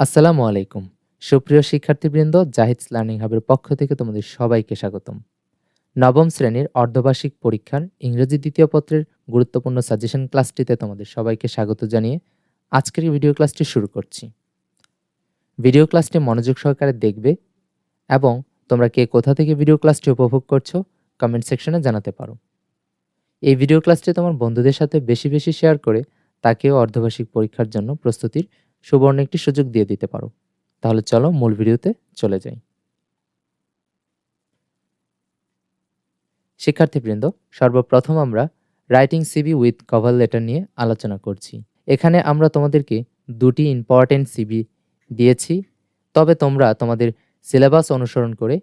আসসালামু আলাইকুম। সুপ্রিয় শিক্ষার্থীবৃন্দ জাহিদস লার্নিং হাবের পক্ষ থেকে তোমাদের সবাইকে স্বাগতম। নবম শ্রেণির অর্ধবার্ষিক পরীক্ষার ইংরেজি দ্বিতীয় পত্রের গুরুত্বপূর্ণ সাজেশন ক্লাসটিতে তোমাদের সবাইকে স্বাগত জানিয়ে আজকের ভিডিও ক্লাসটি শুরু করছি। ভিডিও ক্লাসটি মনোযোগ সহকারে দেখবে এবং তোমরা কে কোথা থেকে ভিডিও ক্লাসটি উপভোগ করছ কমেন্ট সেকশনে জানাতে পারো। এই ভিডিও ক্লাসটি তোমার বন্ধুদের সাথে বেশি বেশি শেয়ার করে তাকেও অর্ধবার্ষিক পরীক্ষার জন্য প্রস্তুতির সুবর্ণ একটি সুযোগ দিয়ে দিতে পারো। তাহলে চলো মূল ভিডিওতে চলে যাই। শিক্ষার্থীবৃন্দ, সর্বপ্রথম আমরা writing CV with cover letter নিয়ে আলোচনা করছি। এখানে আমরা তোমাদেরকে দুটি ইম্পর্টেন্ট সিবি দিয়েছি। তবে তোমরা তোমাদের সিলেবাস অনুসরণ করে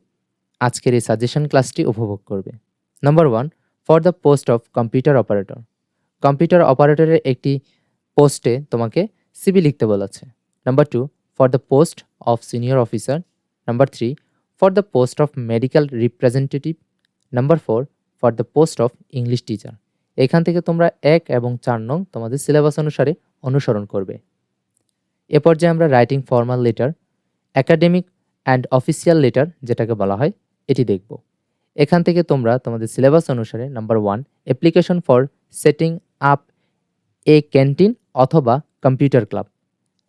আজকের এই সাজেশন ক্লাসটি উপভোগ করবে। Number one for the post of computer operator computer অপারেটরের একটি পোস্টে তোমাকে সিবি লিখতে বলেছে। Number two for the post of senior officer number three for the post of medical representative number four for the post of English teacher এখান থেকে তোমরা এক এবং চার নং তোমাদের সিলেবাস অনুসারে অনুসরণ করবে। এ পর্যায়ে আমরা writing formal letter academic and official letter যেটাকে বলা হয়, এটি দেখব। এখান থেকে তোমরা তোমাদের সিলেবাস অনুসারে number one application for setting up a canteen অথবা কম্পিউটার ক্লাব।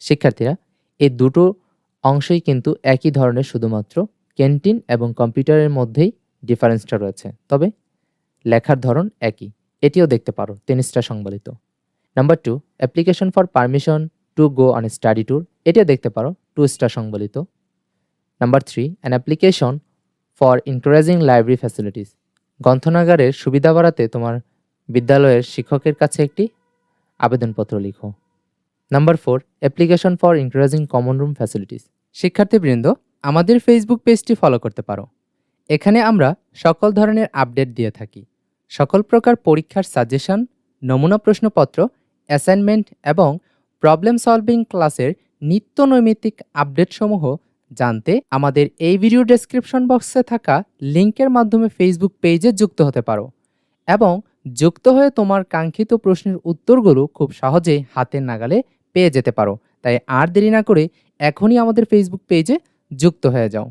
শিক্ষার্থীরা, এই দুটো অংশই কিন্তু একই ধরনের শুধুমাত্র ক্যান্টিন এবং কম্পিউটারের মধ্যেই ডিফারেন্সটা রয়েছে। তবে লেখার ধরন একই। এটিও দেখতে পারো, টেনিসটা সংবলিত। Number two, application for permission to go on study tour. এটিও দেখতে পারো two star সংবলিত। Number three, an application for encouraging library facilities. গ্রন্থনাগারের সুবিধা বাড়াতে তোমার বিদ্যালয়ের শিক্ষকের কাছে একটি আবেদনপত্র লিখো। Number four application for encouraging common room facilities শিক্ষার্থীবৃন্দ, আমাদের ফেসবুক পেজটি ফলো করতে পারো। এখানে আমরা সকল ধরনের আপডেট দিয়ে থাকি। সকল প্রকার পরীক্ষার সাজেশন নমুনা প্রশ্নপত্র অ্যাসাইনমেন্ট এবং প্রবলেম সলভিং ক্লাসের নিত্য নৈমিত্তিক আপডেটসমূহ জানতে আমাদের এই ভিডিও ডেসক্রিপশন বক্সে থাকা লিঙ্কের মাধ্যমে ফেসবুক পেজে যুক্ত হতে পারো এবং যুক্ত হয়ে তোমার কাঙ্ক্ষিত প্রশ্নের উত্তরগুলো খুব সহজেই হাতের নাগালে পেয়ে যেতে পারো। তাই আর দেরি না করে এখনই আমাদের ফেসবুক পেজে যুক্ত হয়ে যাও।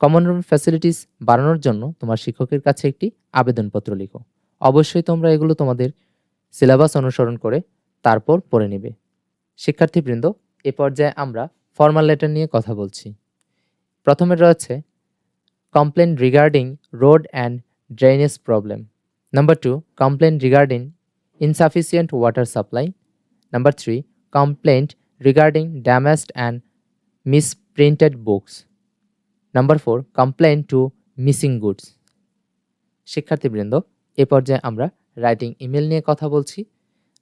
কমন রুম ফ্যাসিলিটিস বাড়ানোর জন্য তোমার শিক্ষকের কাছে একটি আবেদনপত্র লিখো। অবশ্যই তোমরা এগুলো তোমাদের সিলেবাস অনুসরণ করে তারপর পড়ে নেবে। শিক্ষার্থীবৃন্দ, এ পর্যায়ে আমরা ফর্মাল লেটার নিয়ে কথা বলছি। প্রথমে রয়েছে complaint regarding road and drainage problem number two complaint regarding insufficient water supply number three complaint regarding damaged and misprinted books. Number four, complaint to missing goods. শিক্ষার্থীবৃন্দ এ পর্যায়ে আমরা রাইটিং ইমেল নিয়ে কথা বলছি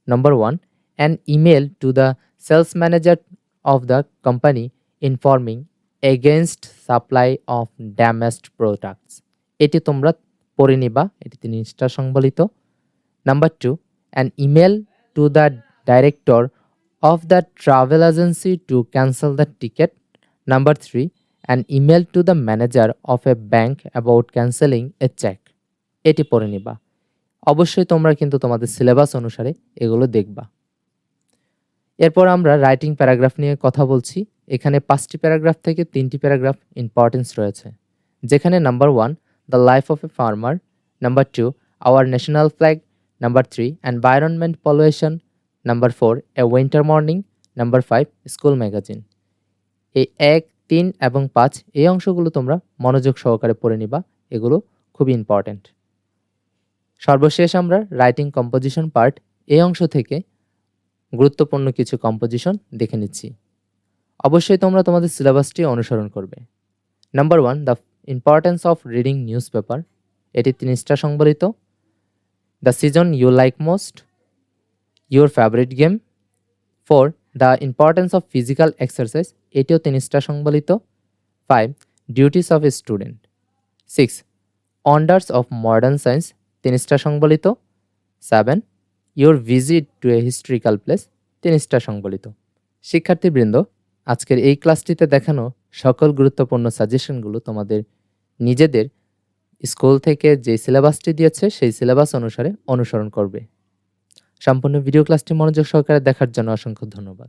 number one an email to the sales manager of the company informing against supply of damaged products এটি তোমরা পড়ে নিবা এটি জিনিসটা সংবলিত number two an email to the director of the travel agency to cancel the ticket. Number 3. An email to the manager of a bank about cancelling a check. এটি পড়ে নিবা অবশ্যই তোমরা কিন্তু তোমাদের সিলেবাস অনুসারে এগুলো দেখবা এরপর আমরা রাইটিং প্যারাগ্রাফ নিয়ে কথা বলছি এখানে পাঁচটি প্যারাগ্রাফ থেকে তিনটি প্যারাগ্রাফ ইম্পর্টেন্স রয়েছে যেখানে number one the life of a farmer number two our national flag number three environment pollution number four a winter morning number five school magazine এই এক, তিন এবং পাঁচ, এই অংশগুলো তোমরা মনোযোগ সহকারে পড়ে নিবা, এগুলো খুবই ইম্পর্ট্যান্ট সর্বশেষ আমরা রাইটিং কম্পোজিশন পার্ট এই অংশ থেকে গুরুত্বপূর্ণ কিছু কম্পোজিশন দেখে নিচ্ছি। অবশ্যই তোমরা তোমাদের সিলেবাসটি অনুসরণ করবে। Number one the importance of reading newspaper এটি তিনটা সংবলিত। The season you like most your favourite game four the importance of physical exercise এটিও তিনটা সংবলিত। Five duties of a student six wonders of modern science তিনটা সংবলিত। Seven your visit to a historical place তিনটা সংবলিত। শিক্ষার্থীবৃন্দ, আজকের এই ক্লাসটিতে দেখানো সকল গুরুত্বপূর্ণ সাজেশনগুলো তোমাদের নিজেদের স্কুল থেকে যে সিলেবাসটি দিয়েছে, সেই সিলেবাস অনুসারে অনুসরণ করবে। সম্পূর্ণ ভিডিও ক্লাসটি মনোযোগ সহকারে দেখার জন্য অসংখ্য ধন্যবাদ।